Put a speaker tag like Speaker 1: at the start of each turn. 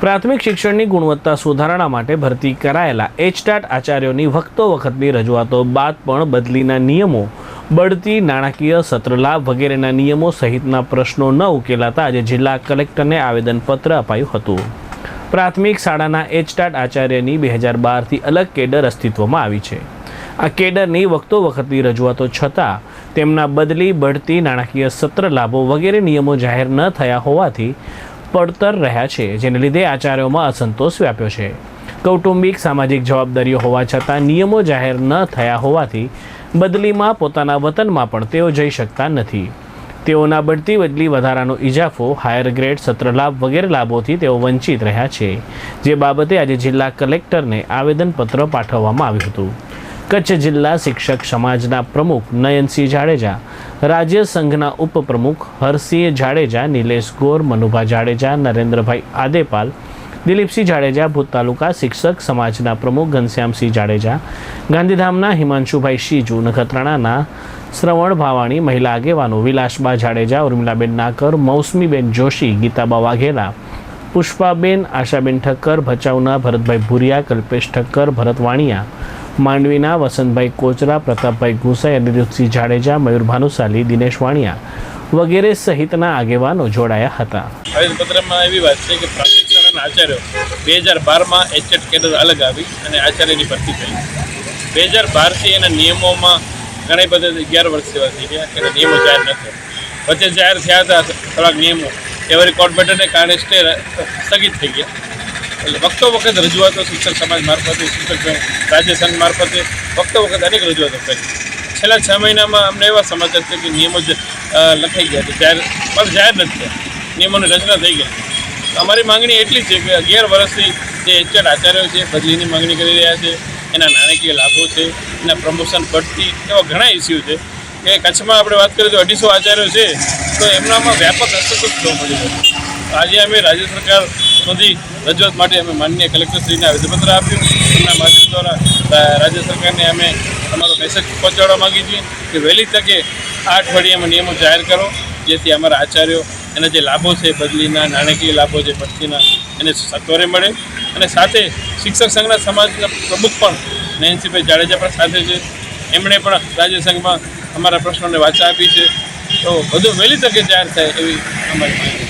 Speaker 1: પ્રાથમિક શિક્ષણની ગુણવત્તા સુધારણા માટે ભરતી કરાયેલા એચટાટ આચાર્યોની વખતો વખતની રજૂઆતો બાદ પણ બદલીના નિયમો, બઢતી નાણાકીય સત્ર લાભ વગેરેના નિયમો સહિતના પ્રશ્નો ન ઉકેલાતા આજે જિલ્લા કલેક્ટરને આવેદનપત્ર અપાયું હતું. પ્રાથમિક શાળાના એચટાટ આચાર્યની બે હજાર બારથી અલગ કેડર અસ્તિત્વમાં આવી છે. આ કેડરની વખતો વખતની રજૂઆતો છતાં, તેમના બદલી, બઢતી નાણાકીય સત્ર લાભો વગેરે નિયમો જાહેર ન થયા હોવાથી પડતર રહ્યા છે, જેને લીધે આચાર્યોમાં અસંતોષ વ્યાપ્યો છે. કૌટુંબિક સામાજિક જવાબદારીઓ હોવા છતાં નિયમો જાહેર ન થયા હોવાથી બદલીમાં પોતાના વતનમાં પણ તેઓ જઈ શકતા નથી. તેઓના બઢતી બદલી વધારાનો ઇજાફો હાયર ગ્રેડ સત્ર લાભ વગેરે લાભોથી તેઓ વંચિત રહ્યા છે, જે બાબતે આજે જિલ્લા કલેક્ટરને આવેદનપત્ર પાઠવવામાં આવ્યું હતું. કચ્છ જિલ્લા શિક્ષક સમાજના પ્રમુખ નયનસિંહ જાડેજા, રાજ્ય સંઘના ઉપપ્રમુખ હરસિંહ જાડેજા, નિલેશ ગોર, મનુભા જાડેજા, નરેન્દ્રભાઈ આદેપાલ, દિલીપસિંહ જાડેજા, ભૂત તાલુકા શિક્ષક સમાજના પ્રમુખ ઘનશ્યામસિંહ જાડેજા, ગાંધીધામના હિમાંશુભાઈ શીજુ, નખત્રાણાના શ્રવણ ભાવાણી, મહિલા આગેવાનો વિલાસબા જાડેજા, ઉર્મિલાબેન નાકર, મૌસમીબેન જોશી, ગીતાબા વાઘેલા પુષ્પાબેન, આશાબેન ઠક્કર, ભચાઉના ભરતભાઈ ભુરિયા, કલ્પેશ ઠક્કર, ભરત વાણિયા, માંડવીના વસંતભાઈ કોચરા, પ્રતાપભાઈ ગુસાઈ, અનિરુદ્ધસિંહ જાડેજા, મયુર ભાનુશાલી, દિનેશ વાણિયા વગેરે સહિતના આગેવાનો જોડાયા હતા.
Speaker 2: આવેદનપત્રમાં એવી વાત છે કે પ્રાથમિક શાળાના આચાર્યો બે હજાર બારમાં એચએટ કેડર અલગ આવી અને આચાર્યની ભરતી થઈ. બે હજાર બારથી એના નિયમોમાં ઘણી બધા અગિયાર વર્ષ સેવા થઈ ગયા એના નિયમો જાહેર ન થયા. વચ્ચે જાહેર થયા હતા થોડાક નિયમો. એવરી રેકોર્ડ બેટરને કારણે સ્ટે સ્થગિત થઈ ગયા. એટલે વખતો વખત રજૂઆતો શિક્ષક સમાજ મારફતે, શિક્ષક રાજ્ય સંઘ મારફતે વખતો વખત અનેક રજૂઆતો કરી. છેલ્લા છ મહિનામાં અમને એવા સમાચાર છે કે નિયમો જ લખાઈ ગયા છે. જાહેર, પણ જાહેર નથી થયા. નિયમોની રચના થઈ ગઈ. અમારી માંગણી એટલી છે કે અગિયાર વર્ષથી જે એચડ આચાર્યો છે, બદલીની માંગણી કરી રહ્યા છે. એના નાણાકીય લાભો છે, એના પ્રમોશન પડતી એવા ઘણા ઇસ્યુ છે. કે કચ્છમાં આપણે વાત કરીએ તો અઢીસો આચાર્યો છે, તો એમનામાં વ્યાપક અસંતોષ જોવા મળી રહ્યો છે. આજે અમે રાજ્ય સરકાર સુધી રજૂઆત માટે અમે માનનીય કલેક્ટરશ્રીને આવેદનપત્ર આપ્યું. એમના માધ્યમ દ્વારા રાજ્ય સરકારને અમે અમારો મેસેજ પહોંચાડવા માગીએ છીએ કે વહેલી તકે આ અઠવાડિયામાં નિયમો જાહેર કરો, જેથી અમારા આચાર્યો એના જે લાભો છે, બદલીના, નાણાકીય લાભો છે, ભરતીના, એને સત્વરે મળે. અને સાથે શિક્ષક સંઘના સમાજના પ્રમુખ પણ નયનસિંહભાઈ જાડેજા પણ સાથે છે. એમણે પણ રાજ્ય સંઘમાં અમારા પ્રશ્નોને વાચા આપી છે. તો બધું વહેલી તકે જાહેર થાય એવી અમારી